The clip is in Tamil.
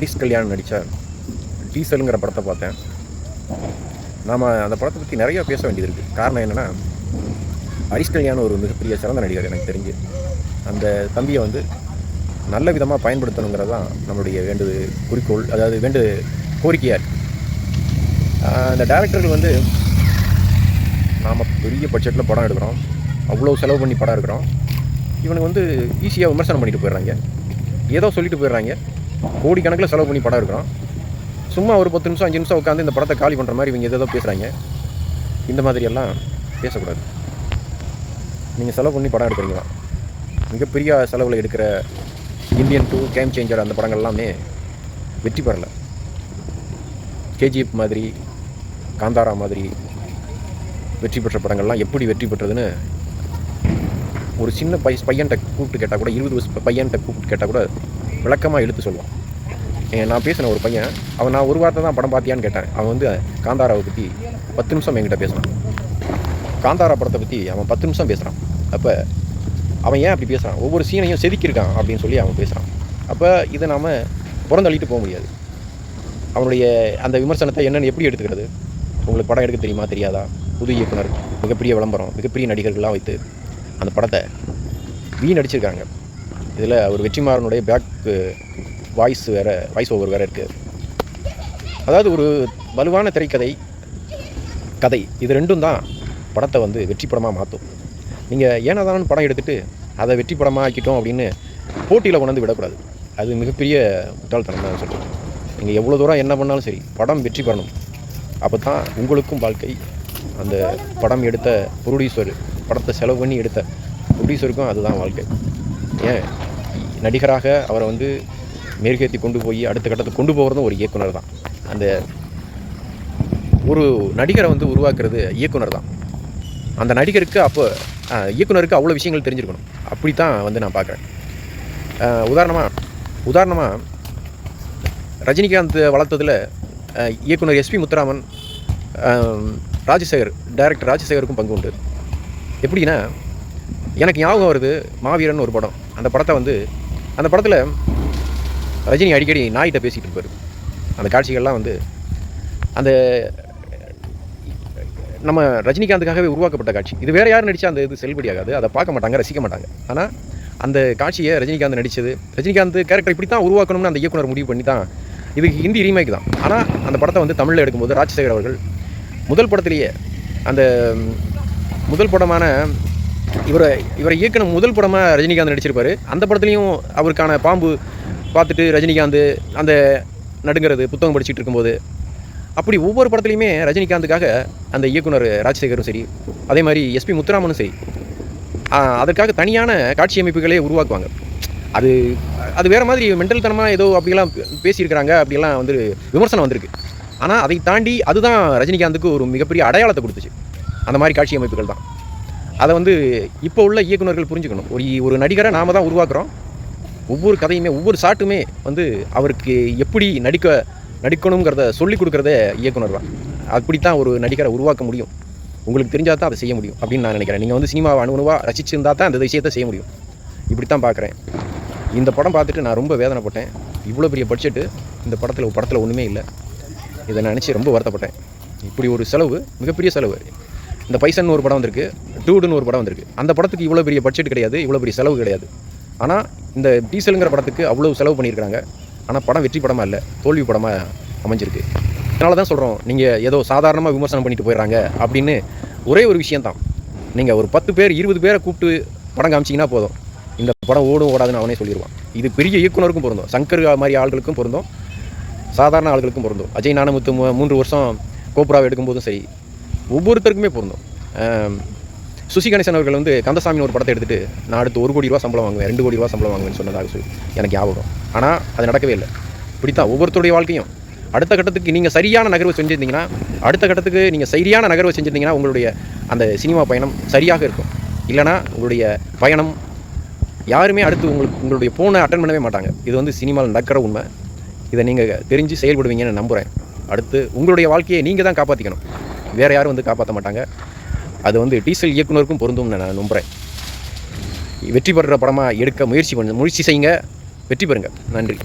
ஹரிஷ் கல்யாண் நடித்த டீசலுங்கிற படத்தை பார்த்தேன். நாம் அந்த படத்தை பற்றி நிறையா பேச வேண்டியது இருக்குது காரணம் என்னென்னா ஹரிஷ் கல்யாண் ஒரு மிகப்பெரிய சிறந்த நடிகர் எனக்கு தெரிஞ்சு. அந்த தம்பியை வந்து நல்ல விதமாக பயன்படுத்தணுங்கிறது தான் நம்மளுடைய வேண்டுது குறிக்கோள் அதாவது வேண்டு கோரிக்கையாக இருக்குது அந்த டேரக்டர்கள் வந்து நாம் பெரிய பட்ஜெட்டில் படம் எடுக்கிறோம். அவ்வளோ செலவு பண்ணி படம் எடுக்கிறோம். இவனுக்கு வந்து ஈஸியாக விமர்சனம் பண்ணிட்டு போயிடுறாங்க. ஏதோ சொல்லிட்டு போயிடுறாங்க. கோடிக்கணக்கில் செலவு பண்ணி படம் இருக்கிறோம் சும்மா ஒரு பத்து நிமிஷம் அஞ்சு நிமிஷம் உட்காந்து இந்த படத்தை காலி பண்ணுற மாதிரி இவங்க ஏதோ பேசுகிறாங்க இந்த மாதிரியெல்லாம் பேசக்கூடாது. நீங்கள் செலவு பண்ணி படம் எடுக்கிறீங்களா? மிகப்பெரிய செலவில் எடுக்கிற இந்தியன் டூ கேம் சேஞ்சர் அந்த படங்கள் எல்லாமே வெற்றி பெறலை. கேஜிஎஃப் மாதிரி காந்தாரா மாதிரி வெற்றி பெற்ற படங்கள்லாம் எப்படி வெற்றி பெற்றதுன்னு ஒரு சின்ன பை பையன்கிட்ட கூப்பிட்டு கேட்டால் கூட இருபது வயசு பையன்கிட்ட கூப்பிட்டு கேட்டால் கூட விளக்கமாக எடுத்து சொல்லுவான். நான் பேசின ஒரு பையன் அவன் நான் ஒரு வார்த்தை தான் படம் பார்த்தியான்னு கேட்டேன். அவன் வந்து காந்தாராவை பற்றி பத்து நிமிஷம் என்கிட்ட பேசுகிறான் காந்தாரா படத்தை பற்றி அவன் பத்து நிமிஷம் பேசுகிறான் அப்போ அவன் ஏன் அப்படி பேசுகிறான் ஒவ்வொரு சீனையும் செதுக்கியிருக்கான் அப்படின்னு சொல்லி அவன் பேசுகிறான் அப்போ இதை நாம் புறந்தள்ளிட்டு போக முடியாது. அவனுடைய அந்த விமர்சனத்தை என்னென்னு எப்படி எடுத்துக்கிறது? உங்களுக்கு படம் எடுக்க தெரியுமா தெரியாதா? புது இயக்குனர் மிகப்பெரிய விளம்பரம் மிகப்பெரிய நடிகர்கள்லாம் வைத்து அந்த படத்தை வீணடிச்சிருக்காங்க. இதில் ஒரு வெற்றிமாறனுடைய பேக் வாய்ஸ் வேறு வாய்ஸ் ஓவர் வேறு இருக்குது அதாவது ஒரு வலுவான திரைக்கதை கதை இது ரெண்டும் தான் படத்தை வந்து வெற்றி படமாக மாற்றும் நீங்கள் ஏனாதானு படம் எடுத்துகிட்டு அதை வெற்றி படமாக ஆக்கிட்டோம் அப்படின்னு போட்டியில் கொண்டாந்து விடக்கூடாது. அது மிகப்பெரிய முட்டாள்தனம் தான் சொல்லுவோம் நீங்கள் எவ்வளோ தூரம் என்ன பண்ணாலும் சரி படம் வெற்றி பெறணும். அப்போ தான் உங்களுக்கும் வாழ்க்கை அந்த படம் எடுத்த ப்ரொடியூசர் படத்தை செலவு பண்ணி எடுத்த ப்ரொடியூசருக்கும் அதுதான் வாழ்க்கை. நடிகராக அவரை வந்து மேற்கேற்றி கொண்டு போய் அடுத்த கட்டத்துக்கு கொண்டு போகிறதும் ஒரு இயக்குனர் தான். அந்த ஒரு நடிகரை வந்து உருவாக்குறது இயக்குனர் தான். அந்த நடிகருக்கு அப்போ இயக்குனருக்கு அவ்வளோ விஷயங்கள் தெரிஞ்சிருக்கணும். அப்படி தான் வந்து நான் பார்க்குறேன். உதாரணமாக உதாரணமாக ரஜினிகாந்த் வளர்த்ததில் இயக்குனர் S P Muthuraman Rajasekar director ராஜசேகருக்கும் பங்கு உண்டு. எப்படின்னா எனக்கு ஞாபகம் வருது மாவீரன் ஒரு படம். அந்த படத்தை வந்து அந்த படத்தில் ரஜினி அடிக்கடி நாய்கிட்ட பேசிகிட்டு இருப்பார். அந்த காட்சிகள்லாம் வந்து அந்த நம்ம ரஜினிகாந்துக்காகவே உருவாக்கப்பட்ட காட்சி. இது வேறு யார் நடித்தா அந்த இது செல்லுபடியாகாது அதை பார்க்க மாட்டாங்க ரசிக்க மாட்டாங்க. ஆனால் அந்த காட்சியை ரஜினிகாந்த் நடித்தது ரஜினிகாந்த் கேரக்டர் இப்படி தான் உருவாக்கணும்னு அந்த இயக்குனர் முடிவு பண்ணி தான் இது ஹிந்தி ரீமேக் தான். ஆனால் அந்த படத்தை வந்து தமிழில் எடுக்கும்போது ராஜசேகர் அவர்கள் முதல் படத்திலேயே அந்த முதல் படமான இவரை இவரை இயக்கின முதல் படமாக ரஜினிகாந்த் நடிச்சிருப்பார். அந்த படத்துலையும் அவருக்கான பாம்பு பார்த்துட்டு ரஜினிகாந்த் அந்த நடுங்கிறது புத்தகம் படிச்சுட்டு இருக்கும்போது. அப்படி ஒவ்வொரு படத்துலையுமே ரஜினிகாந்துக்காக அந்த இயக்குனர் ராஜசேகரும் சரி அதே மாதிரி எஸ்பி முத்துராமனும் சரி அதற்காக தனியான காட்சி அமைப்புகளே உருவாக்குவாங்க. அது அது வேறு மாதிரி மென்டல் தனமாக ஏதோ அப்படிலாம் பேசியிருக்கிறாங்க அப்படிலாம் வந்து விமர்சனம் வந்திருக்கு. ஆனால் அதை தாண்டி அதுதான் ரஜினிகாந்துக்கு ஒரு மிகப்பெரிய அடையாளத்தை கொடுத்துச்சு. அந்த மாதிரி காட்சி அமைப்புகள் தான். அதை வந்து இப்போ உள்ள இயக்குனர்கள் புரிஞ்சுக்கணும். ஒரு ஒரு நடிகரை நாம் தான் உருவாக்குறோம். ஒவ்வொரு கதையுமே ஒவ்வொரு ஷாட்டுமே வந்து அவருக்கு எப்படி நடிக்க நடிக்கணுங்கிறத சொல்லிக் கொடுக்குறதே இயக்குனர் தான். அப்படித்தான் ஒரு நடிகரை உருவாக்க முடியும். உங்களுக்கு தெரிஞ்சால் தான் அதை செய்ய முடியும் அப்படின்னு நான் நினைக்கிறேன். நீங்கள் வந்து சினிமாவை அணுகுணுவாக ரசிச்சிருந்தா தான் அந்த விஷயத்தை செய்ய முடியும். இப்படி தான் பார்க்குறேன் இந்த படம் பார்த்துட்டு நான் ரொம்ப வேதனைப்பட்டேன். இவ்வளோ பெரிய பட்ஜெட்டு இந்த படத்தில் படத்தில் ஒன்றுமே இல்லை. இதை நினச்சி ரொம்ப வருத்தப்பட்டேன். இப்படி ஒரு செலவு மிகப்பெரிய செலவு. இந்த பைசன் ஒரு படம் வந்திருக்கு. டூடுன்னு ஒரு படம் வந்திருக்கு. அந்த படத்துக்கு இவ்வளோ பெரிய பட்ஜெட் கிடையாது இவ்வளோ பெரிய செலவு கிடையாது. ஆனால் இந்த டீசலுங்கிற படத்துக்கு அவ்வளோ செலவு பண்ணியிருக்காங்க ஆனால் படம் வெற்றி படமாக இல்லை தோல்வி படமாக அமைஞ்சிருக்கு. அதனால தான் சொல்கிறோம் நீங்கள் ஏதோ சாதாரணமாக விமர்சனம் பண்ணிட்டு போயிடுறாங்க அப்படின்னு ஒரே ஒரு விஷயந்தான் நீங்கள் ஒரு பத்து பேர் இருபது பேரை கூப்பிட்டு படம் காமிச்சிங்கன்னா போதும். இந்த படம் ஓடும் ஓடாதுன்னு அவனே சொல்லிடுவான். இது பெரிய இயக்குனருக்கும் பொருந்தும். சங்கர் மாதிரி ஆள்களுக்கும் பொருந்தும். சாதாரண ஆள்களுக்கும் பொருந்தும். அஜய் நானமுத்து மூ- மூன்று வருஷம் கோப்ராவை எடுக்கும்போதும் சரி ஒவ்வொருத்தருக்குமே பொருந்தும். சுசி கணேசன் அவர்கள் வந்து கந்தசாமின்னு ஒரு படத்தை எடுத்துகிட்டு நான் அடுத்து ஒரு கோடி ரூபா சம்பளம் வாங்குவேன் ரெண்டு கோடி ரூபா சம்பளம் வாங்குவேன்னு சொன்னதாக சொல்லி எனக்கு ஞாபகம் ஆனால் அது நடக்கவே இல்லை. இப்படித்தான் ஒவ்வொருத்தருடைய வாழ்க்கையும். அடுத்த கட்டத்துக்கு நீங்கள் சரியான நகர்வு செஞ்சுருந்தீங்கன்னா அடுத்த கட்டத்துக்கு நீங்கள் சரியான நகர்வு செஞ்சிருந்தீங்கன்னா உங்களுடைய அந்த சினிமா பயணம் சரியாக இருக்கும். இல்லைனா உங்களுடைய பயணம் யாருமே அடுத்து உங்களுக்கு உங்களுடைய ஃபோனை அட்டன் பண்ணவே மாட்டாங்க. இது வந்து சினிமாவில் நடக்கிற உண்மை. இதை நீங்கள் தெரிஞ்சு செயல்படுவீங்கன்னு நம்புகிறேன் அடுத்து உங்களுடைய வாழ்க்கையை நீங்கள் தான் காப்பாற்றிக்கணும் வேறு யாரும் வந்து காப்பாற்ற மாட்டாங்க. அது வந்து டீசல் இயக்குனருக்கும் பொருந்தும்னு நான் நம்புகிறேன் வெற்றி பெறுற படமாக எடுக்க முயற்சி பண்ணு முயற்சி செய்யுங்க. வெற்றி பெறுங்க. நன்றி.